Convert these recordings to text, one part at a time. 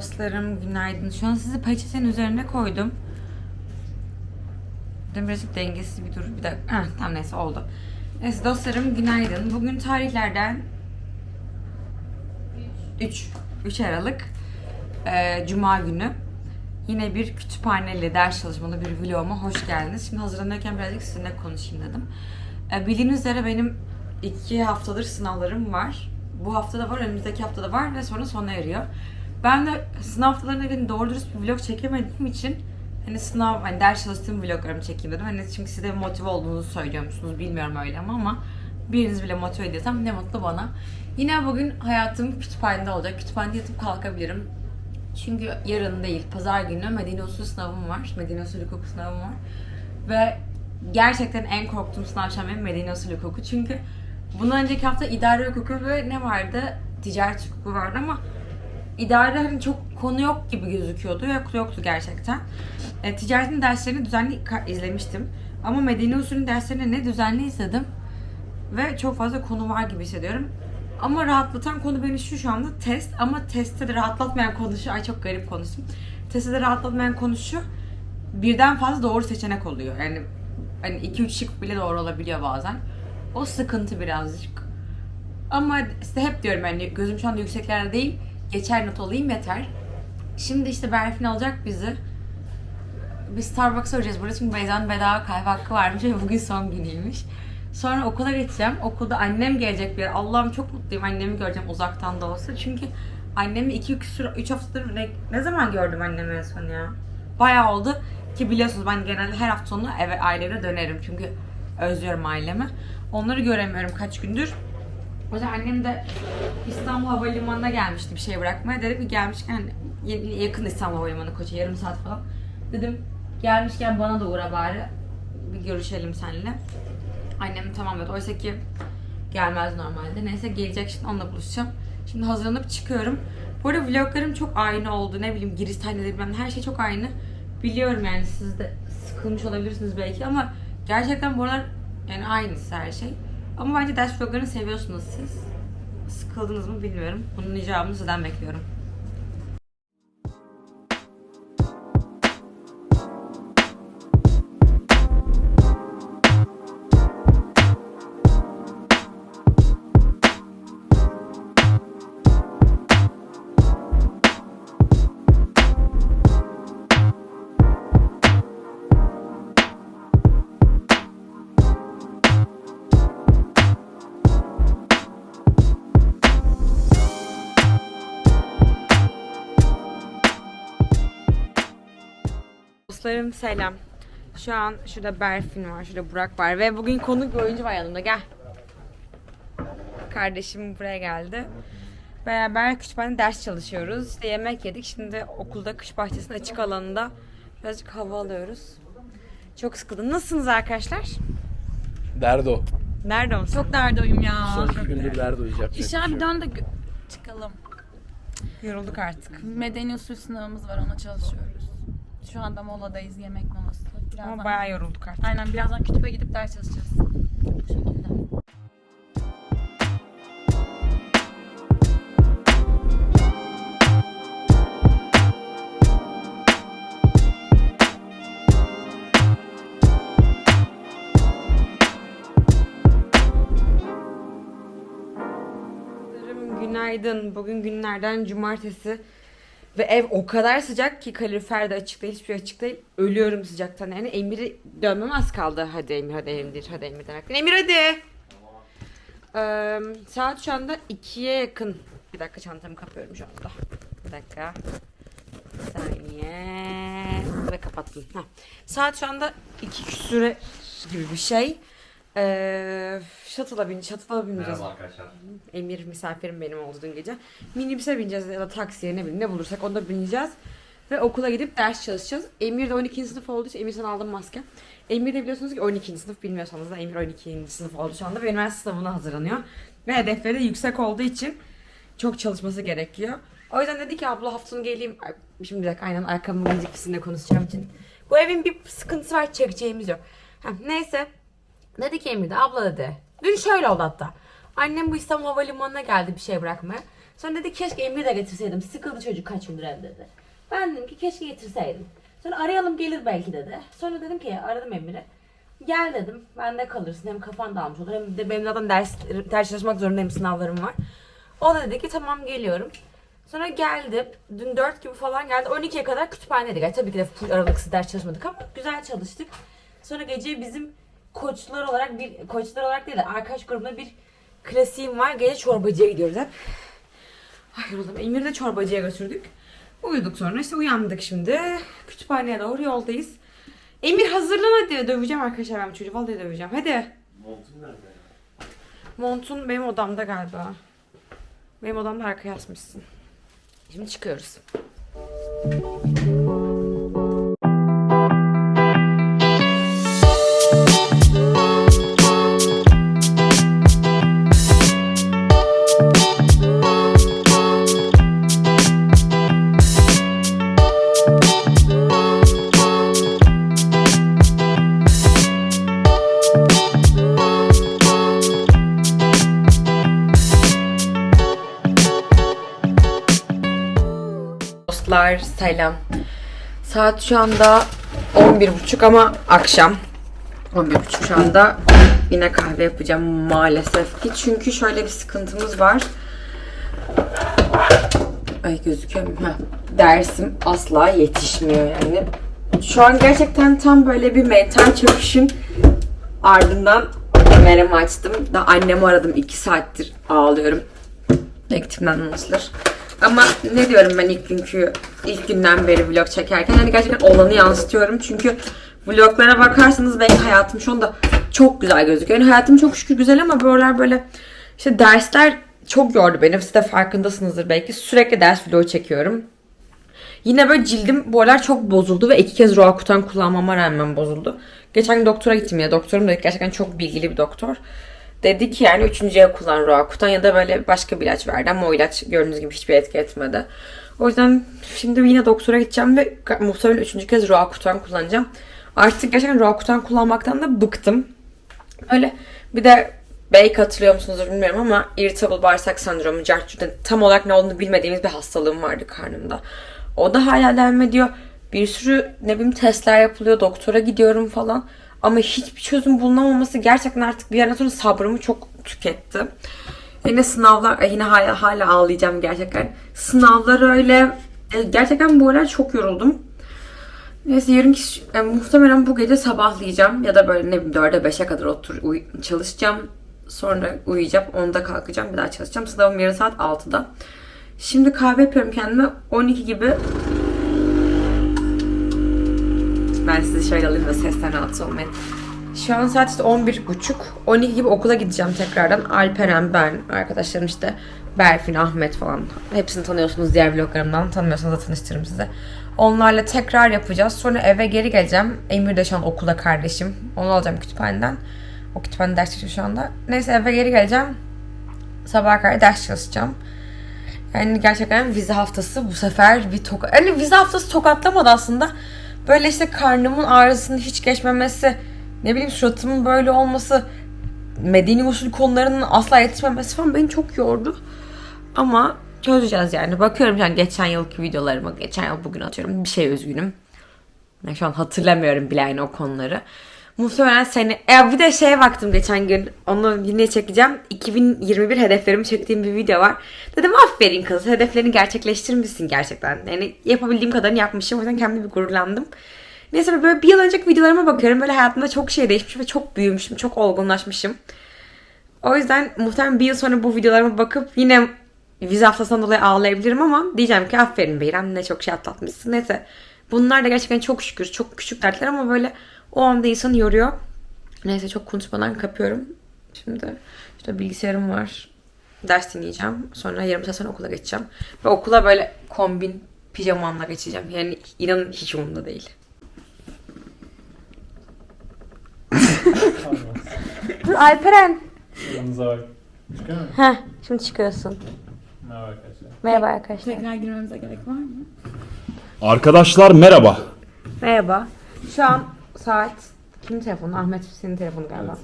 Dostlarım günaydın. Şu an sizi peçetenin üzerine koydum. Dün birazcık dengesiz bir dur. Bir dakika. Heh, tamam neyse oldu. Neyse dostlarım günaydın. Bugün tarihlerden 3. 3 Aralık. Ee, Cuma günü. Yine bir kütüphaneli ders çalışmalı bir vloguma hoş geldiniz. Şimdi hazırlanırken birazcık sizinle konuşayım dedim. Ee, bildiğiniz üzere benim iki haftadır sınavlarım var. Bu hafta da var, önümüzdeki hafta da var ve sonra sona eriyor. Ben de sınav haftalarına gün doğru dürüst bir vlog çekemediğim için hani sınav, hani ders çalıştığım vloglarımı çekeyim dedim. Hani çünkü siz de motive olduğunuzu söylüyormuşsunuz. Bilmiyorum öyle ama ama biriniz bile motive ediyorsam ne mutlu bana. Yine bugün hayatım kütüphanede olacak. Kütüphanede yatıp kalkabilirim. Çünkü yarın değil, pazar günü Medine Usulü sınavım var. Medine Usulü hukuk sınavım var. Ve gerçekten en korktuğum sınav şu an benim Medine Usulü hukuku. Çünkü bundan önceki hafta idare hukuku ve ne vardı? Ticaret hukuku vardı ama idare hani çok konu yok gibi gözüküyordu. Yok, yoktu gerçekten. E, ticaretin derslerini düzenli izlemiştim. Ama Medine Usulü'nün derslerini ne düzenli izledim ve çok fazla konu var gibi hissediyorum. Ama rahatlatan konu beni şu şu anda test ama testte de rahatlatmayan konu şu. Ay çok garip konuştum. Testte de rahatlatmayan konu şu. Birden fazla doğru seçenek oluyor. Yani hani 2-3 şık bile doğru olabiliyor bazen. O sıkıntı birazcık. Ama size hep diyorum yani gözüm şu anda yükseklerde değil. Geçer not alayım yeter. Şimdi işte Berfin alacak bizi. Biz Starbucks'a uğrayacağız burada çünkü Beyza'nın bedava kahve hakkı varmış ve bugün son günüymüş. Sonra okula gideceğim. Okulda annem gelecek bir yer. Allah'ım çok mutluyum annemi göreceğim uzaktan da olsa. Çünkü annemi 2 3 haftadır ne, ne zaman gördüm annemi en son ya? Bayağı oldu ki biliyorsunuz ben genelde her hafta sonu eve aileme dönerim. Çünkü özlüyorum ailemi. Onları göremiyorum kaç gündür. O yüzden annem de İstanbul Havalimanı'na gelmişti bir şey bırakmaya. Dedim ki gelmişken y- yakın İstanbul Havalimanı koça yarım saat falan. Dedim gelmişken bana da uğra bari. Bir görüşelim seninle. Annem tamam dedi. Oysa ki gelmez normalde. Neyse gelecek şimdi onunla buluşacağım. Şimdi hazırlanıp çıkıyorum. Bu arada vloglarım çok aynı oldu. Ne bileyim giriş sahneleri ne, her şey çok aynı. Biliyorum yani siz de sıkılmış olabilirsiniz belki ama gerçekten bu yani aynısı her şey. Ama bence ders vloglarını seviyorsunuz siz. Sıkıldınız mı bilmiyorum. Bunun icabını sizden bekliyorum. Dostlarım selam. Şu an şurada Berfin var, şurada Burak var ve bugün konuk bir oyuncu var yanımda. Gel. Kardeşim buraya geldi. Beraber kütüphanede ders çalışıyoruz. İşte yemek yedik. Şimdi okulda kış bahçesinin açık alanında birazcık hava alıyoruz. Çok sıkıldım. Nasılsınız arkadaşlar? Derdo. Nerede musun? Çok derdoyum ya. Son iki gündür derdo yiyecek. İşe bir dön de gö- çıkalım. Yorulduk artık. Medeni usul sınavımız var ona çalışıyoruz. Şu anda moladayız yemek molası. Birazdan, Ama bayağı yorulduk artık. Aynen birazdan kütüpe gidip ders çalışacağız. Bu şekilde. Günaydın. Bugün günlerden cumartesi. Ve ev o kadar sıcak ki kalorifer de açık değil, hiçbir şey açık değil. Ölüyorum sıcaktan yani. Emir'i dönmem az kaldı. Hadi Emir, hadi Emir, hadi Emir demekten. Emir hadi! Ee, saat şu anda 2'ye yakın. Bir dakika çantamı kapıyorum şu anda. Bir dakika. Bir saniye. Ve kapattım. Heh. Saat şu anda 2 küsüre gibi bir şey. Ee, shuttle'a bin, shuttle'a bineceğiz. arkadaşlar. Emir misafirim benim oldu dün gece. Minibüse bineceğiz ya da taksiye ne bileyim ne bulursak onda bineceğiz. Ve okula gidip ders çalışacağız. Emir de 12. sınıf olduğu için Emir sana aldım maske. Emir de biliyorsunuz ki 12. sınıf bilmiyorsanız da Emir 12. sınıf oldu şu anda ve üniversite sınavına hazırlanıyor. Ve hedefleri de yüksek olduğu için çok çalışması gerekiyor. O yüzden dedi ki abla hafta sonu geleyim. Şimdi bir dakika aynen arkamın müzik konuşacağım için. Bu evin bir sıkıntısı var çekeceğimiz yok. Ha, neyse. Dedi ki Emir de abla dedi. Dün şöyle oldu hatta. Annem bu İstanbul Havalimanı'na geldi bir şey bırakmaya. Sonra dedi keşke Emre'yi de getirseydim. Sıkıldı çocuk kaç gündür evde dedi. Ben dedim ki keşke getirseydim. Sonra arayalım gelir belki dedi. Sonra dedim ki aradım Emre'i. Gel dedim. Ben de kalırsın. Hem kafan dağılmış olur. Hem de benim zaten ders, ders çalışmak zorundayım. Sınavlarım var. O da dedi ki tamam geliyorum. Sonra geldi. Dün 4 gibi falan geldi. 12'ye kadar kütüphanedeydik. Yani tabii ki de full aralıksız ders çalışmadık ama güzel çalıştık. Sonra gece bizim koçlar olarak bir koçlar olarak değil de arkadaş grubunda bir klasiğim var. Gece çorbacıya gidiyoruz hep. Ay yoruldum. Emir'i de çorbacıya götürdük. Uyuduk sonra işte uyandık şimdi. Kütüphaneye doğru yoldayız. Emir hazırlan hadi. Döveceğim arkadaşlar ben bu çocuğu. Vallahi döveceğim. Hadi. Montun nerede? Montun benim odamda galiba. Benim odamda arkaya asmışsın. Şimdi çıkıyoruz. Dostlar selam. Saat şu anda 11.30 ama akşam. 11.30 şu anda yine kahve yapacağım maalesef ki. Çünkü şöyle bir sıkıntımız var. Ay gözüküyor mu? Heh. Dersim asla yetişmiyor yani. Şu an gerçekten tam böyle bir mental çöküşün ardından kameramı açtım. Da annemi aradım 2 saattir ağlıyorum. Ektimden anlaşılır. Ama ne diyorum ben ilk günkü, ilk günden beri vlog çekerken yani gerçekten olanı yansıtıyorum. Çünkü vloglara bakarsanız benim hayatım şu anda çok güzel gözüküyor. Yani hayatım çok şükür güzel ama aralar böyle işte dersler çok yordu beni. Siz de farkındasınızdır belki. Sürekli ders vlogu çekiyorum. Yine böyle cildim bu aralar çok bozuldu ve iki kez Roakutan kullanmama rağmen bozuldu. Geçen gün doktora gittim ya. Doktorum da gerçekten çok bilgili bir doktor. Dedi ki yani üçüncüye kullan Roakutan ya da böyle başka bir ilaç verdi ama o ilaç gördüğünüz gibi hiçbir etki etmedi. O yüzden şimdi yine doktora gideceğim ve muhtemelen üçüncü kez Roakutan kullanacağım. Artık gerçekten Roakutan kullanmaktan da bıktım. Öyle bir de belki hatırlıyor musunuz bilmiyorum ama irritable bağırsak sendromu, cartçuda tam olarak ne olduğunu bilmediğimiz bir hastalığım vardı karnımda. O da hala devam ediyor. Bir sürü ne bileyim testler yapılıyor, doktora gidiyorum falan. Ama hiçbir çözüm bulunamaması gerçekten artık bir yerden sonra sabrımı çok tüketti. Yine sınavlar, ay yine hala, hala ağlayacağım gerçekten. Sınavlar öyle. E, Gerçekten bu aralar çok yoruldum. Neyse yarın yani muhtemelen bu gece sabahlayacağım ya da böyle ne bileyim 4'e 5'e kadar otur uy- çalışacağım. Sonra uyuyacağım. 10'da kalkacağım. Bir daha çalışacağım. Sınavım yarın saat 6'da. Şimdi kahve yapıyorum kendime. 12 gibi ben sizi şöyle alayım da sesten rahatsız olmayın. Şu an saat işte 11.30. 12 gibi okula gideceğim tekrardan. Alperen, ben, arkadaşlarım işte Berfin, Ahmet falan. Hepsini tanıyorsunuz diğer vloglarımdan. Tanımıyorsanız da tanıştırırım size. Onlarla tekrar yapacağız. Sonra eve geri geleceğim. Emir de şu an okulda kardeşim. Onu alacağım kütüphaneden. O kütüphane ders çalışıyor şu anda. Neyse eve geri geleceğim. Sabaha kadar ders çalışacağım. Yani gerçekten vize haftası bu sefer bir tokat... Yani vize haftası tokatlamadı aslında. Böyle işte karnımın ağrısının hiç geçmemesi, ne bileyim suratımın böyle olması, medeni usul konularının asla yetişmemesi falan beni çok yordu. Ama çözeceğiz yani. Bakıyorum yani geçen yılki videolarıma, geçen yıl bugün atıyorum bir şey üzgünüm. Ben şu an hatırlamıyorum bile yani o konuları. Muhtemelen seni... E, bir de şeye baktım geçen gün. Onu yine çekeceğim. 2021 hedeflerimi çektiğim bir video var. Dedim aferin kız. Hedeflerini gerçekleştirmişsin gerçekten. Yani yapabildiğim kadarını yapmışım. O yüzden kendime bir gururlandım. Neyse böyle bir yıl önceki videolarıma bakıyorum. Böyle hayatımda çok şey değişmiş ve çok büyümüşüm. Çok olgunlaşmışım. O yüzden muhtemelen bir yıl sonra bu videolarıma bakıp yine vize haftasından dolayı ağlayabilirim ama diyeceğim ki aferin Beyram ne çok şey atlatmışsın. Neyse bunlar da gerçekten çok şükür çok küçük dertler ama böyle o anda insanı yoruyor. Neyse çok konuşmadan kapıyorum. Şimdi işte bilgisayarım var. Ders dinleyeceğim. Sonra yarım saat sonra okula geçeceğim. Ve okula böyle kombin pijamamla geçeceğim. Yani inanın hiç umurumda değil. Dur Alperen. Yanınıza bak. Çıkıyor mu? Heh, şimdi çıkıyorsun. Merhaba arkadaşlar. Merhaba arkadaşlar. Tekrar girmemize gerek var mı? Arkadaşlar merhaba. Merhaba. Şu an saat kimin telefonu? Ahmet senin telefonu galiba.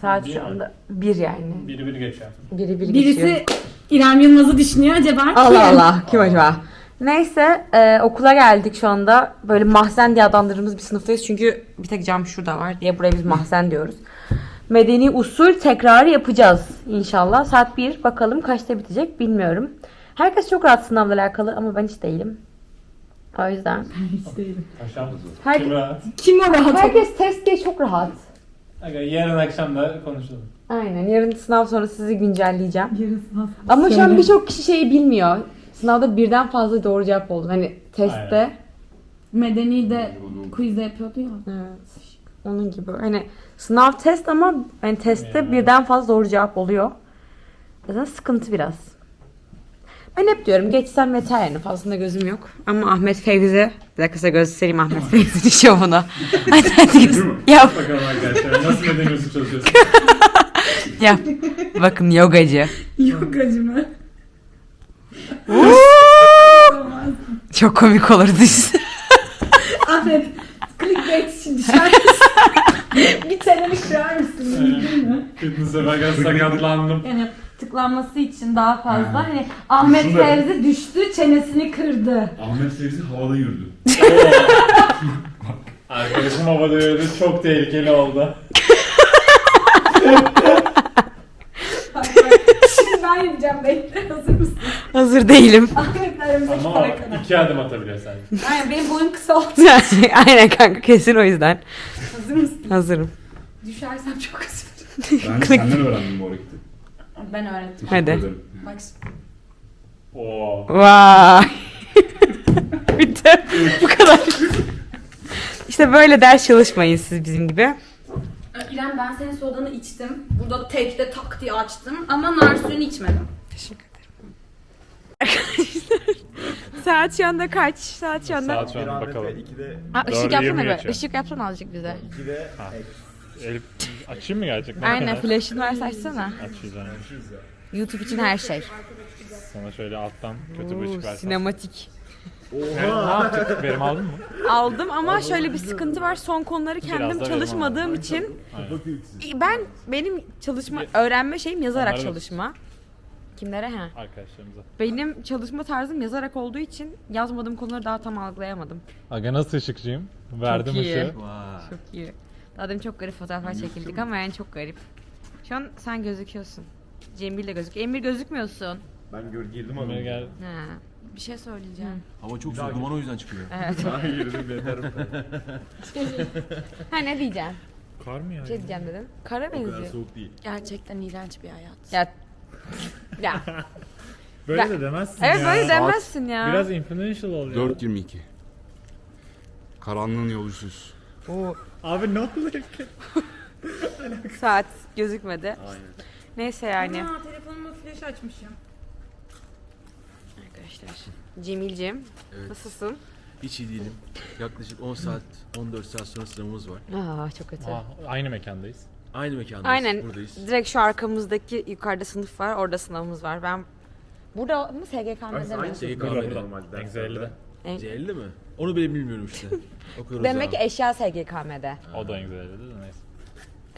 Saat Bir şu anda bir yani. Biri biri geçiyor. Biri biri geçiyor. Birisi İrem Yılmaz'ı düşünüyor acaba kim? Allah Allah kim acaba? Neyse e, okula geldik şu anda. Böyle mahzen diye adlandırdığımız bir sınıftayız. Çünkü bir tek cam şurada var diye buraya biz mahzen diyoruz. Medeni usul tekrarı yapacağız inşallah. Saat 1 bakalım kaçta bitecek bilmiyorum. Herkes çok rahat sınavla alakalı ama ben hiç değilim. O yüzden. Akşam Herkes, kim rahat? Kim o rahat? herkes test diye çok rahat. Aga, yarın akşam da konuşalım. Aynen yarın sınav sonra sizi güncelleyeceğim. Ama şu an birçok kişi şeyi bilmiyor. Sınavda birden fazla doğru cevap oldu. Hani testte. Medeni de quizde yapıyordu ya. Evet. Onun gibi. Hani sınav test ama hani testte Yani. birden fazla doğru cevap oluyor. O yüzden sıkıntı biraz. Ben hep diyorum geçsem yeter yani fazlasında gözüm yok. Ama Ahmet Fevzi, bir dakika size göstereyim Ahmet Fevzi'nin şovunu. hadi hadi göz- yap Bakalım arkadaşlar nasıl neden müzik çalışıyorsun? yap. Bakın yogacı. Yok acımı. Çok komik olur düşünsene. Ahmet clickbait için düşer misin? bir çeneni kırar mısın? Mümkün mü? Fitness'e bakan sakatlandım. Yani tıklanması için daha fazla. Hani Ahmet Fevzi düştü, çenesini kırdı. Ahmet Fevzi havada yürüdü. Arkadaşım havada öyle çok tehlikeli oldu. Şimdi ben yapacağım bekle. Hazır mısın? Hazır değilim. Aramızdaki Ama kadar. iki adım atabiliyor sadece. Aynen benim boyum kısa oldu. Aynen kanka kesin o yüzden. Hazır mısın? Hazırım. Düşersem çok üzülürüm. Ben senden öğrendim bu hareketi. Ben öğrettim. Hadi. Ederim. Bak Oo. Vay. Bitti. Bu kadar. İşte böyle ders çalışmayın siz bizim gibi. İrem ben senin sodanı içtim. Burada tekte tak diye açtım. Ama nar suyunu içmedim. Teşekkür ederim. Arkadaşlar saat şu anda kaç? Saat şu anda. Saat şu an bakalım. Aa, ışık Dördü yapsana yirmi be. geçiyor. Işık yapsana azıcık bize. Elif açayım mı gerçekten? Aynen flash'ını varsa açsana. Açacağım. YouTube için her şey. Sana şöyle alttan kötü bir Oo, ışık versem. sinematik. Ne, ne yaptık? Verim aldın mı? Aldım ama şöyle bir sıkıntı var. Son konuları kendim verim çalışmadığım için Aynen. ben benim çalışma öğrenme şeyim yazarak Onları da- çalışma. Kimlere ha? Arkadaşlarımıza. Benim çalışma tarzım yazarak olduğu için yazmadığım konuları daha tam algılayamadım. Aga nasıl ışıkçıyım? Verdim Çok iyi. ışığı. Çok iyi. Daha demin çok garip fotoğraflar çekildik ama yani çok garip. Şu an sen gözüküyorsun. Cemil de gözüküyor. Emir gözükmüyorsun. Ben gör girdim ama. gel. Ha. Bir şey söyleyeceğim. Hava çok soğuk duman o yüzden çıkıyor. Evet. girdim yeter. ha ne diyeceğim? Kar mı ya? Bir şey diyeceğim dedim. Kara O kadar benziyor. soğuk değil. Gerçekten iğrenç bir hayat. Ya. ya. Böyle Ben- de demezsin Evet ya. böyle demezsin ya. Biraz influential oluyor. 4.22. Karanlığın yolcusuz. Abi ne oluyor ki? Saat gözükmedi. Neyse yani. Aa telefonumu flash açmışım. Arkadaşlar. Cemil'cim. Evet. Nasılsın? Hiç iyi değilim. Yaklaşık 10 saat, 14 saat sonra sınavımız var. Aa çok kötü. Aa, aynı mekandayız. Aynı mekandayız. Aynen. Buradayız. Direkt şu arkamızdaki yukarıda sınıf var. Orada sınavımız var. Ben burada mı SGK'mede mi? Aynı şey Burada burada. Eksi En- C50 mi? Onu bile bilmiyorum işte. Okuyoruz Demek ki eşya SGK'mede. O da güzeldi de neyse.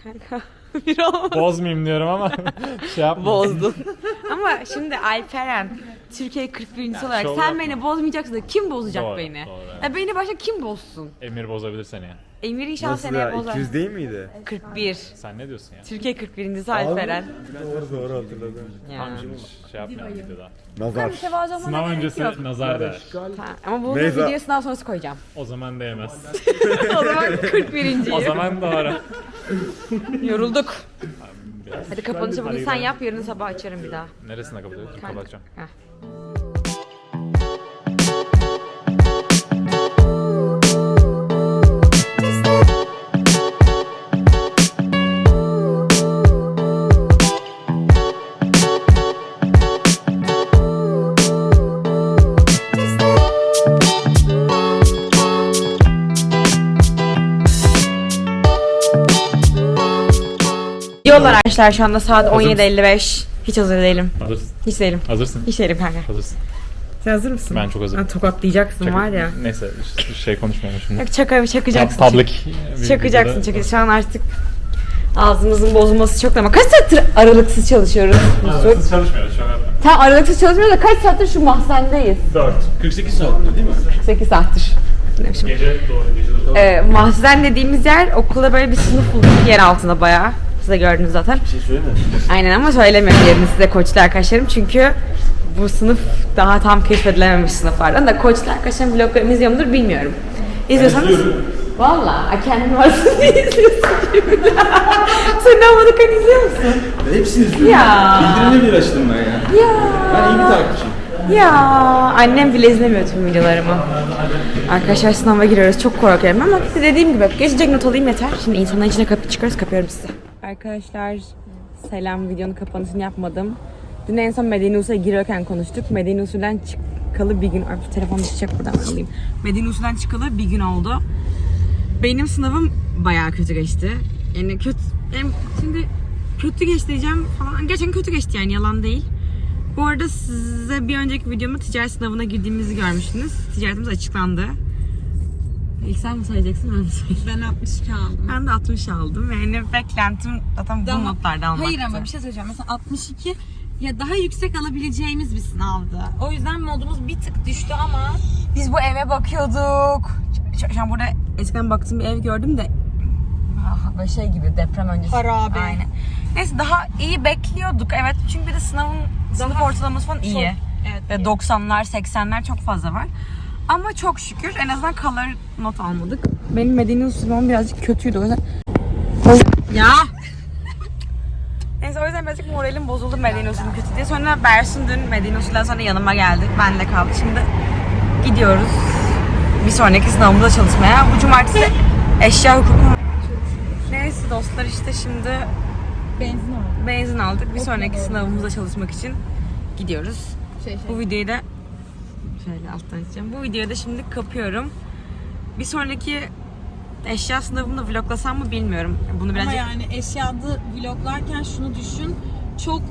Kanka bir olmaz. Bozmayayım diyorum ama şey yapma. Bozdun. Ama şimdi Alperen Türkiye 41. olarak şov sen yapma. beni bozmayacaksın da kim bozacak Doğru, beni? doğru, evet. Ya beni başka kim bozsun? Emir bozabilir seni ya. Emir inşallah seneye bozar. 200 değil miydi? 41. Sen ne diyorsun ya? Türkiye 41. Alperen. Doğru doğru hatırladım. Ya. Şey yapmayalım videoda. Nazar. Sınav öncesi nazar değer. Ha, Ama bu Neyse. videoyu sınav sonrası koyacağım. O zaman değmez. o zaman 41. o zaman doğru. Yorulduk. Hadi kapanışı bugün sen yap yarın sabah açarım bir daha. Neresine Kanka. Kapatacağım. Heh. Arkadaşlar şu anda saat 17.55. Hiç hazır değilim. Hazırsın. Hiç değilim. Hazırsın. Hiç değilim kanka. Hazırsın. Sen hazır mısın? Ben çok hazırım. Ha, tokatlayacaksın Çak- var ya. Neyse şey konuşmayalım şimdi. Yok çaka çakacaksın. Public. bir Çakacaksın videoda- çakacaksın. Şu an artık Ağzımızın bozulması çok ama kaç saattir aralıksız çalışıyoruz? Mesut? Siz çalışmıyoruz şu an. Tam aralıksız çalışmıyoruz da kaç saattir şu mahzendeyiz? 4. 48 saat değil mi? 8 saattir. Ne biçim? Gece doğru gece doğru. Ee, mahzen dediğimiz yer okulda böyle bir sınıf bulduk yer altında bayağı. Siz de gördünüz zaten. Bir şey söyleme. Aynen ama söylemiyorum yerini size koçlu arkadaşlarım çünkü bu sınıf daha tam keşfedilememiş sınıflardan da koçlu arkadaşlarım vloglarımı izliyor mudur bilmiyorum. İzliyorsanız Valla kendin varsın diye izliyorsun gibi. Sen Amerikan izliyor musun? Ben hepsini izliyorum. Ya. Bildirimleri bile açtım ben ya. Ya. Ben iyi bir takipçiyim. Ya annem bile izlemiyor tüm videolarımı. Arkadaşlar sınava giriyoruz. Çok korkuyorum ama dediğim gibi geçecek not alayım yeter. Şimdi insanların içine kapı çıkarız kapıyorum size. Arkadaşlar selam videonun kapanışını yapmadım. Dün en son Medine Usul'a giriyorken konuştuk. Medine Usul'den çıkalı bir gün... Ay bu telefon düşecek buradan alayım. Medine Usul'den çıkalı bir gün oldu. Benim sınavım bayağı kötü geçti. Yani kötü... Yani şimdi kötü geçti diyeceğim falan. Gerçekten kötü geçti yani yalan değil. Bu arada size bir önceki videomda ticaret sınavına girdiğimizi görmüştünüz. Ticaretimiz açıklandı. İlk sen mi söyleyeceksin ben mi söyleyeyim? Ben 62 aldım. Ben de 60 aldım. Yani beklentim zaten bu Daha- notlarda almaktı. Hayır ama bir şey söyleyeceğim. Mesela 62 ya daha yüksek alabileceğimiz bir sınavdı. O yüzden modumuz bir tık düştü ama Biz bu eve bakıyorduk. Şu, şu an burada eskiden baktığım bir ev gördüm de ah, böyle şey gibi deprem öncesi. Harabe. Aynen. Neyse daha iyi bekliyorduk. Evet çünkü bir de sınavın sınıf ortalaması falan iyi. evet. Ve 90'lar 80'ler çok fazla var. Ama çok şükür en azından color not almadık. Benim Medine usulüm birazcık kötüydü o yüzden. Ya! Neyse o yüzden birazcık moralim bozuldu Medine usulüm kötü diye. Sonra Bersun dün Medine usulden sonra yanıma geldi. Ben de kaldı. Şimdi gidiyoruz. Bir sonraki sınavımıza çalışmaya. Bu cumartesi eşya hukuku. Neyse dostlar işte şimdi benzin aldım. benzin aldık. Bir sonraki sınavımıza çalışmak için gidiyoruz. Şey şey. Bu videoyu da şöyle alttan açacağım. Bu videoyu da şimdi kapıyorum. Bir sonraki eşya sınavımda vloglasam mı bilmiyorum. Bunu Ama birazcık yani eşyada vloglarken şunu düşün. Çok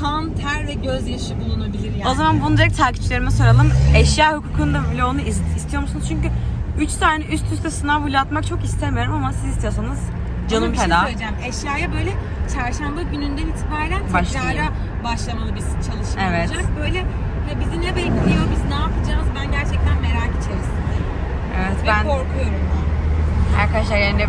kan, ter ve gözyaşı bulunabilir yani. O zaman bunu direkt takipçilerime soralım. Eşya hukukunda vlogunu istiyor musunuz? Çünkü 3 tane üst üste sınav vlog atmak çok istemiyorum ama siz istiyorsanız canım Ama bir şey feda. söyleyeceğim. Eşyaya böyle çarşamba gününden itibaren tekrara başlamalı bir çalışma Evet. olacak. Böyle ya bizi ne bekliyor, biz ne yapacağız ben gerçekten merak içerisindeyim. evet Ve ben korkuyorum da. arkadaşlar yani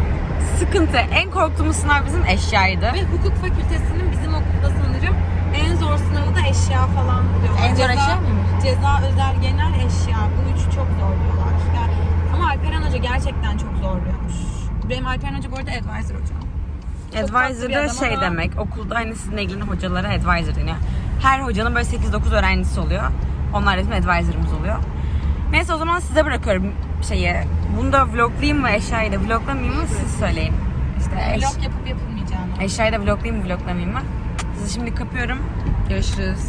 sıkıntı en korktuğumuz sınav bizim eşyaydı. Ve hukuk fakültesinin bizim okulda sanırım en zor sınavı da eşya falan diyorlar. En zor eşya mıymış? Ceza, özel, genel eşya. Bu üçü çok zor diyorlar. Yani, ama Alperen Hoca gerçekten çok zorluyormuş. Benim Alperen Hoca bu arada advisor hocam. Çok Advisor da şey ama- demek, okulda hani sizinle ilgili hocalara advisor deniyor. Her hocanın böyle 8-9 öğrencisi oluyor. Onlar da bizim advisor'ımız oluyor. Neyse o zaman size bırakıyorum şeyi. Bunu da vloglayayım mı eşyayı da vloglamayayım mı siz söyleyin. İşte eş, Vlog yapıp yapılmayacağını. eşyayı da vloglayayım mı vloglamayayım mı? Sizi şimdi kapıyorum. Görüşürüz.